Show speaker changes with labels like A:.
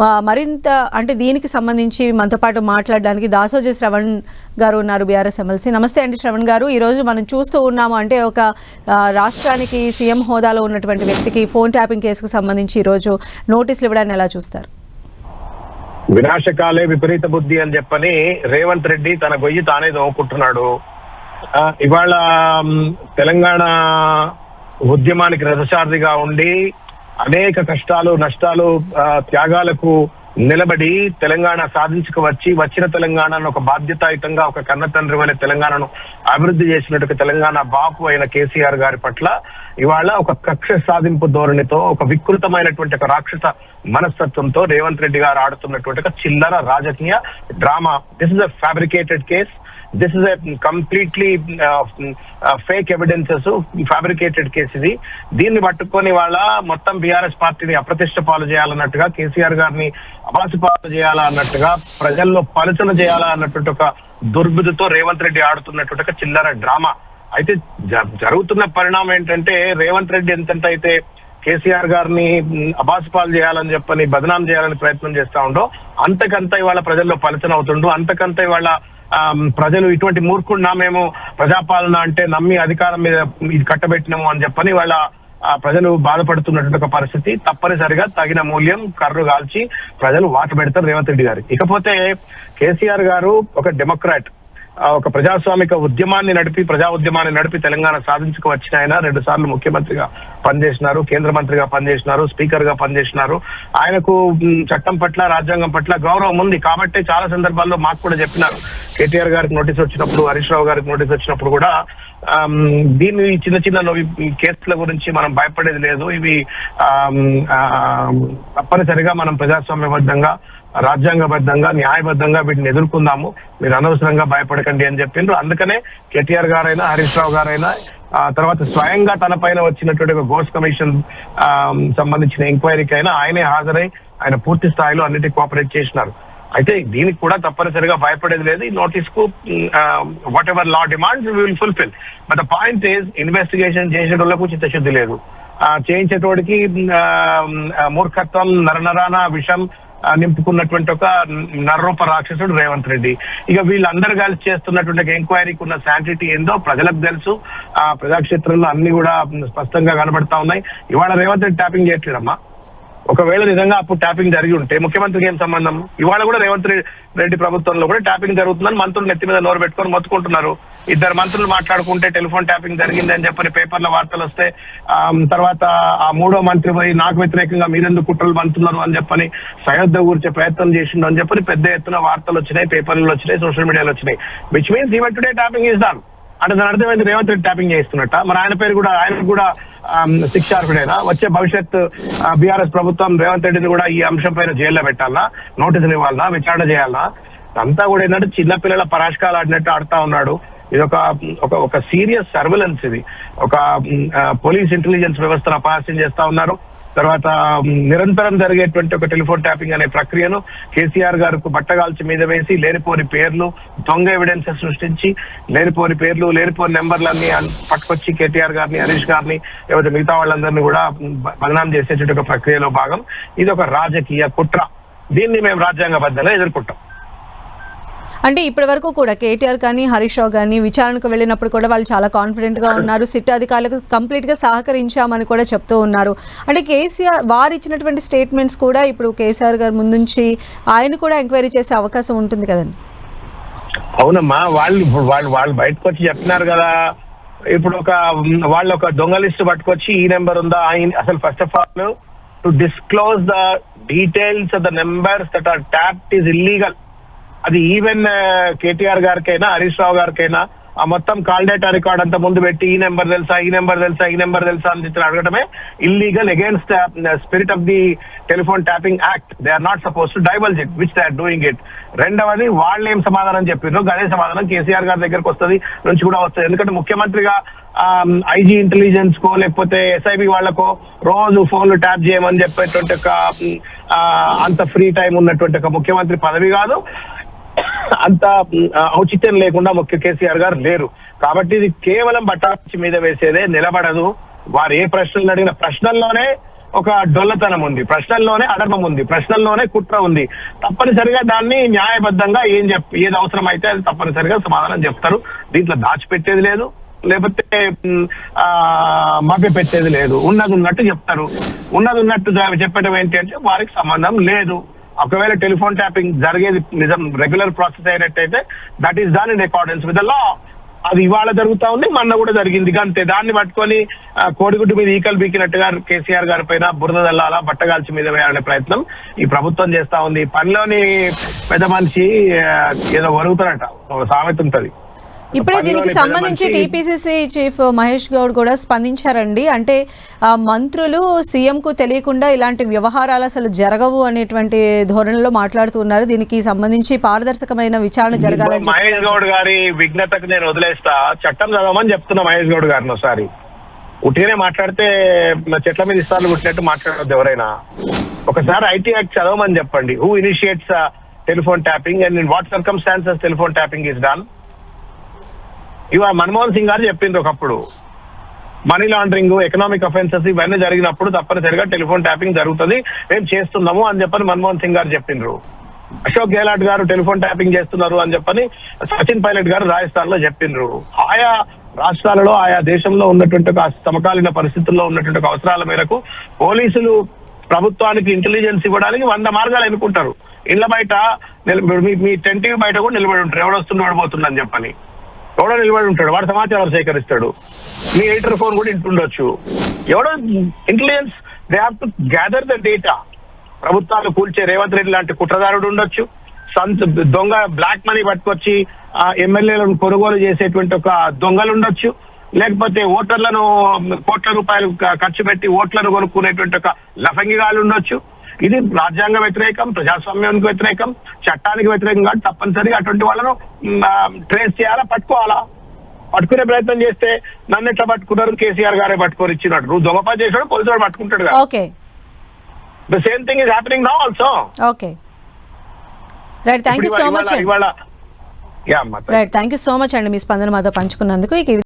A: మరింత అంటే దీనికి సంబంధించి మనతో పాటు మాట్లాడడానికి దాసోజీ శ్రవణ్ గారు ఉన్నారు బీఆర్ఎస్ ఎమ్మెల్సీ. నమస్తే అండి శ్రవణ్ గారు. ఈరోజు మనం చూస్తూ ఉన్నాము అంటే ఒక రాష్ట్రానికి సీఎం హోదాలో ఉన్నటువంటి వ్యక్తికి ఫోన్ ట్యాపింగ్ కేసుకు సంబంధించి ఈరోజు నోటీసులు ఇవ్వడాన్ని ఎలా చూస్తారు?
B: వినాశకాలే విపరీత బుద్ధి అని చెప్పని రేవంత్ రెడ్డి తన గొయ్యి తానే దోముకుంటున్నాడు ఇవాళ తెలంగాణ ఉద్యమానికి రథసారథిగా ఉండి అనేక కష్టాలు నష్టాలు త్యాగాలకు నిలబడి తెలంగాణ సాధించుకు వచ్చి వచ్చిన తెలంగాణను ఒక బాధ్యతాయుతంగా ఒక కన్న తండ్రి వలె తెలంగాణను అభివృద్ధి చేసినట్టు తెలంగాణ బాపు అయిన కేసీఆర్ గారి పట్ల ఇవాళ ఒక కక్ష సాధింపు ధోరణితో ఒక వికృతమైనటువంటి ఒక రాక్షస మనస్తత్వంతో రేవంత్ రెడ్డి గారు ఆడుతున్నటువంటి ఒక చిల్లర రాజకీయ drama. This is a fabricated case this is completely fake evidences fabricated case ఇది. దీన్ని పట్టుకొని వాళ్ళ మొత్తం బీఆర్ఎస్ పార్టీని అప్రతిష్ట పాలు చేయాలన్నట్టుగా కేసీఆర్ గారిని అపాసి పాలు చేయాలా అన్నట్టుగా ప్రజల్లో పలుచన చేయాలా అన్నటువంటి ఒక దుర్బుద్ధితో రేవంత్ రెడ్డి ఆడుతున్నటువంటి ఒక చిల్లర డ్రామా. అయితే జ- జరుగుతున్న పరిణామం ఏంటంటే రేవంత్ రెడ్డి ఎంతెంత అయితే కేసీఆర్ గారిని మ్, అబాసుపాలు చేయాలని చెప్పని బదనాం చేయాలని ప్రయత్నం చేస్తా ఉండో అంతకంత ఇవాళ ప్రజల్లో పలచన అవుతుండు అంతకంత ఇవాళ ప్రజలు ఇటువంటి మూర్ఖుడినా మేము ప్రజాపాలన అంటే నమ్మి అధికారం మీద ఇది కట్టబెట్టినాము అని చెప్పని వాళ్ళ ప్రజలు బాధపడుతున్నటువంటి ఒక పరిస్థితి. తప్పనిసరిగా తగిన మూల్యం కర్రు కాల్చి ప్రజలు వాట పెడతారు రేవంత్ రెడ్డి గారు. ఇకపోతే కేసీఆర్ గారు ఒక డెమోక్రాట్. ఒక ప్రజాస్వామిక ఉద్యమాన్ని నడిపి ప్రజా ఉద్యమాన్ని నడిపి తెలంగాణ సాధించుకు వచ్చిన ఆయన. రెండు సార్లు ముఖ్యమంత్రిగా పనిచేసినారు కేంద్ర మంత్రిగా పనిచేసినారు స్పీకర్గా పనిచేసినారు. ఆయనకు చట్టం పట్ల రాజ్యాంగం పట్ల గౌరవం ఉంది కాబట్టి చాలా సందర్భాల్లో మాకు కూడా చెప్పినారు. కేటీఆర్ గారికి నోటీస్ వచ్చినప్పుడు హరీష్ రావు గారికి నోటీస్ వచ్చినప్పుడు కూడా దీన్ని చిన్న చిన్న కేసుల గురించి మనం భయపడేది లేదు. ఇవి ఆ, తప్పనిసరిగా మనం ప్రజాస్వామ్యబద్ధంగా రాజ్యాంగబద్ధంగా న్యాయబద్ధంగా వీటిని ఎదుర్కొందాము. మీరు అనవసరంగా భయపడకండి అని చెప్పిండ్రు. అందుకనే కేటీఆర్ గారైనా హరీష్ రావు గారైనా ఆ తర్వాత స్వయంగా తన పైన వచ్చినటువంటి ఒక గోస్ట్ కమిషన్ ఆ, సంబంధించిన ఎంక్వైరీకి అయినా ఆయనే హాజరై ఆయన పూర్తి స్థాయిలో అన్నిటి కోఆపరేట్ చేసినారు. అయితే దీనికి కూడా తప్పనిసరిగా భయపడేది లేదు. ఈ నోటీస్కు whatever law demands will fulfil but the point is investigation చేసేటోళ్ళకు చిత్తశుద్ధి లేదు. చేయించేటోడికి మూర్ఖత్వం నరనరాన విషం నింపుకున్నటువంటి ఒక నర్రూప రాక్షసుడు రేవంత్ రెడ్డి. ఇక వీళ్ళందరూ కలిసి చేస్తున్నటువంటి ఎంక్వైరీకి ఉన్న శాంటిటీ ఏందో ప్రజలకు తెలుసు. ఆ ప్రజాక్షేత్రంలో అన్ని కూడా స్పష్టంగా కనబడతా ఉన్నాయి. ఇవాళ రేవంత్ రెడ్డి ట్యాపింగ్ చేయట్లేదమ్మా ఒకవేళ నిజంగా అప్పుడు ట్యాపింగ్ జరిగి ఉంటే ముఖ్యమంత్రికి ఏం సంబంధం? ఇవాళ కూడా రేవంత్ రెడ్డి ప్రభుత్వంలో కూడా ట్యాపింగ్ జరుగుతుందని మంత్రులు నెత్తి మీద నోరు పెట్టుకొని మొత్తుకుంటున్నారు. ఇద్దరు మంత్రులు మాట్లాడుకుంటే టెలిఫోన్ ట్యాపింగ్ జరిగిందని చెప్పని పేపర్ల వార్తలు వస్తే తర్వాత ఆ మూడో మంత్రి పోయి నాకు వ్యతిరేకంగా మీరెందుకు కుట్రలు పంతున్నారు అని చెప్పని సయోధ్య కూర్చే ప్రయత్నం చేసిండు అని చెప్పని పెద్ద ఎత్తున వార్తలు వచ్చినాయి పేపర్లు వచ్చినాయి సోషల్ మీడియాలో వచ్చినాయి. Which means even today tapping is done అంటే దాని అర్థం ఏంటి రేవంత్ రెడ్డి ట్యాపింగ్ చేస్తున్నట్ట మరి ఆయన పేరు కూడా ఆయన కూడా ఆమ్, శిక్షార్హుడేనా? వచ్చే భవిష్యత్ బీఆర్ఎస్ ప్రభుత్వం రేవంత్ రెడ్డిని కూడా ఈ అంశం పైన జైల్లో పెట్టాలనా నోటీసులు ఇవ్వాలనా విచారణ చేయాలనా అంతా కూడా ఏంటంటే చిన్నపిల్లల పరాష్కాలు ఆడినట్టు ఆడుతా ఉన్నాడు. ఇది ఒక ఒక ఒక సీరియస్ సర్వేలెన్స్ ఇది. ఒక పోలీస్ ఇంటెలిజెన్స్ వ్యవస్థను అపహాస్యం చేస్తా ఉన్నారు. తర్వాత నిరంతరం జరిగేటువంటి ఒక టెలిఫోన్ ట్యాపింగ్ అనే ప్రక్రియను కేసీఆర్ గారికి బట్టగాల్చి మీద వేసి లేనిపోని పేర్లు దొంగ ఎవిడెన్సెస్ సృష్టించి లేనిపోని పేర్లు లేనిపోని నెంబర్లన్నీ పట్టుకొచ్చి కేటీఆర్ గారిని హరీష్ గారిని లేకపోతే మిగతా వాళ్ళందరినీ కూడా బదనాం చేసేటువంటి ఒక ప్రక్రియలో భాగం. ఇది ఒక రాజకీయ కుట్ర. దీన్ని మేము రాజ్యాంగబద్ధంగా ఎదుర్కొంటాం.
A: అంటే ఇప్పటి వరకు కూడా కేటీఆర్ కానీ హరీష్ రావు కానీ విచారణకు వెళ్ళినప్పుడు కూడా వాళ్ళు చాలా కాన్ఫిడెంట్గా ఉన్నారు సిట్ అధికారులకు కంప్లీట్గా సహకరించామని కూడా చెప్తూ ఉన్నారు. అంటే కేసీఆర్ వారు ఇచ్చినటువంటి స్టేట్మెంట్స్ కూడా ఇప్పుడు కేసీఆర్ గారు ముందుంచి ఆయన కూడా ఎంక్వైరీ చేసే అవకాశం ఉంటుంది కదండి?
B: అవునమ్మా వాళ్ళు వాళ్ళు వాళ్ళు బయటకు వచ్చి చెప్తున్నారు కదా. ఇప్పుడు ఒక వాళ్ళు ఒక దొంగ లిస్ట్ పట్టుకొచ్చి ఈ నెంబర్ ఉందా ఆయన అసలు first of all to disclose the details of the numbers that are tapped is illegal అది ఈవెన్ uh, కేటీఆర్ గారికైనా హరీష్ రావు గారికైనా ఆ మొత్తం కాల్ డేటా రికార్డ్ అంతా ముందు పెట్టి ఈ నెంబర్ తెలుసా ఈ నెంబర్ తెలుసా ఈ నెంబర్ తెలుసా అని చెప్పి అడగడమే illegal against spirit of the telephone tapping act they are not suppose to divulge it which they are doing it రెండవది వాళ్ళు ఏం సమాధానం చెప్పిండ్రు అదే సమాధానం కేసీఆర్ గారి దగ్గరకు వస్తుంది నుంచి కూడా వస్తుంది. ఎందుకంటే ముఖ్యమంత్రిగా ఐజీ ఇంటెలిజెన్స్ కో లేకపోతే ఎస్ఐబి వాళ్ళకో రోజు ఫోన్లు ట్యాప్ చేయమని చెప్పేటువంటి ఒక అంత ఫ్రీ టైం ఉన్నటువంటి ఒక ముఖ్యమంత్రి పదవి కాదు. అంత ఔచిత్యం లేకుండా ముఖ్య కేసీఆర్ గారు లేరు. కాబట్టి ఇది కేవలం బట్టాచి మీద వేసేదే నిలబడదు. వారు ఏ ప్రశ్నలు అడిగిన ప్రశ్నల్లోనే ఒక డొల్లతనం ఉంది. ప్రశ్నల్లోనే అడర్మం ఉంది. ప్రశ్నల్లోనే కుట్ర ఉంది. తప్పనిసరిగా దాన్ని న్యాయబద్ధంగా ఏం చెప్ ఏది అవసరం అయితే అది తప్పనిసరిగా సమాధానం చెప్తారు. దీంట్లో దాచిపెట్టేది లేదు. లేకపోతే మభ్య పెట్టేది లేదు. ఉన్నది ఉన్నట్టు చెప్తారు. ఉన్నది ఉన్నట్టు చెప్పడం ఏంటి అంటే వారికి సంబంధం లేదు. ఒకవేళ టెలిఫోన్ ట్యాపింగ్ జరిగేది నిజం రెగ్యులర్ ప్రాసెస్ అయినట్టయితే that is done in accordance with the law అది ఇవాళ జరుగుతా ఉంది మొన్న కూడా జరిగింది. అంతే. దాన్ని పట్టుకొని కోడిగుడ్డు మీద ఈకలు బీకినట్టుగా కేసీఆర్ గారి పైన బురద దల్లాల బట్టగాల్చి మీద వేయాలనే ప్రయత్నం ఈ ప్రభుత్వం చేస్తా ఉంది. పనిలోని పెద్ద మనిషి ఏదో వరుగుతారట ఒక సామెత ఉంటది.
A: ఇప్పుడే దీనికి సంబంధించి టీపీసీసీ చీఫ్ మహేష్ గౌడ్ కూడా స్పందించారండి. అంటే మంత్రులు సీఎం కు తెలియకుండా ఇలాంటి వ్యవహారాలు అసలు జరగవు అనేటువంటి ధోరణిలో మాట్లాడుతున్నారు దీనికి సంబంధించి పారదర్శకమైన విచారణ జరగాలని
B: మహేష్ గౌడ్ గారి విఘ్నతకు నేను వదిలేస్తా. చట్టం చదవమని చెప్తున్నా మహేష్ గౌడ్ గారిని ఒకసారి. ఉట్టిగానే మాట్లాడితే చెట్ల మీద ఇస్తాను కుట్టినట్టు మాట్లాడద్దు ఎవరైనా. ఒకసారి ఐటీ యాక్ట్ చదవమని చెప్పండి. Who initiates telephone tapping and in what circumstances telephone tapping is done ఇవా మన్మోహన్ సింగ్ గారు చెప్పింది ఒకప్పుడు. మనీ లాండరింగ్ ఎకనామిక్ అఫెన్సెస్ ఇవన్నీ జరిగినప్పుడు తప్పనిసరిగా టెలిఫోన్ ట్యాపింగ్ జరుగుతుంది. మేము చేస్తున్నాము అని చెప్పని మన్మోహన్ సింగ్ గారు చెప్పిండ్రు. అశోక్ గెహ్లాట్ గారు టెలిఫోన్ ట్యాపింగ్ చేస్తున్నారు అని చెప్పని సచిన్ పైలట్ గారు రాజస్థాన్లో చెప్పిండ్రు. ఆయా రాష్ట్రాలలో ఆయా దేశంలో ఉన్నటువంటి ఒక సమకాలీన పరిస్థితుల్లో ఉన్నటువంటి ఒక అవసరాల మేరకు పోలీసులు ప్రభుత్వానికి ఇంటెలిజెన్స్ ఇవ్వడానికి వంద మార్గాలు ఎన్నుకుంటారు. ఇళ్ళ బయట మీ- మీ టెంట్ బయట కూడా నిలబడి ఉంటారు. ఎవడు వాడిపోతుందని పోతుందని చెప్పని. ఎవడో నిలబడి ఉంటాడు వాడు సమాచారం సేకరిస్తాడు. మీ ఎడిటర్ ఫోన్ కూడా ఇంటుండొచ్చు ఎవడో intelligence they have to gather the data ప్రభుత్వాలు కూల్చే రేవంత్ రెడ్డి లాంటి కుట్రదారుడు ఉండొచ్చు. సంత దొంగ బ్లాక్ మనీ పట్టుకొచ్చి ఆ ఎమ్మెల్యేలను కొనుగోలు చేసేటువంటి ఒక దొంగలు ఉండొచ్చు. లేకపోతే ఓటర్లను కోట్ల రూపాయలు ఖర్చు పెట్టి ఓట్లను కొనుక్కునేటువంటి ఒక లఫంగిగాలు ఉండొచ్చు. ఇది రాజ్యాంగ వ్యతిరేకం ప్రజాస్వామ్యానికి వ్యతిరేకం చట్టానికి వ్యతిరేకం కాబట్టి తప్పనిసరిగా అటువంటి వాళ్ళను ట్రేస్ చేయాలా పట్టుకోవాలా? పట్టుకునే ప్రయత్నం చేస్తే నన్ను ఎట్లా పట్టుకున్నారు కేసీఆర్ గారే పట్టుకొని ఇచ్చినట్టు. నువ్వు దొంగ పని చేసాడు పోలీసు పట్టుకుంటాడు
A: okay.
B: The same thing is happening now also
A: okay. Right thank you so much right thank you so much అండి మీ స్పందన మాతో పంచుకున్నందుకు.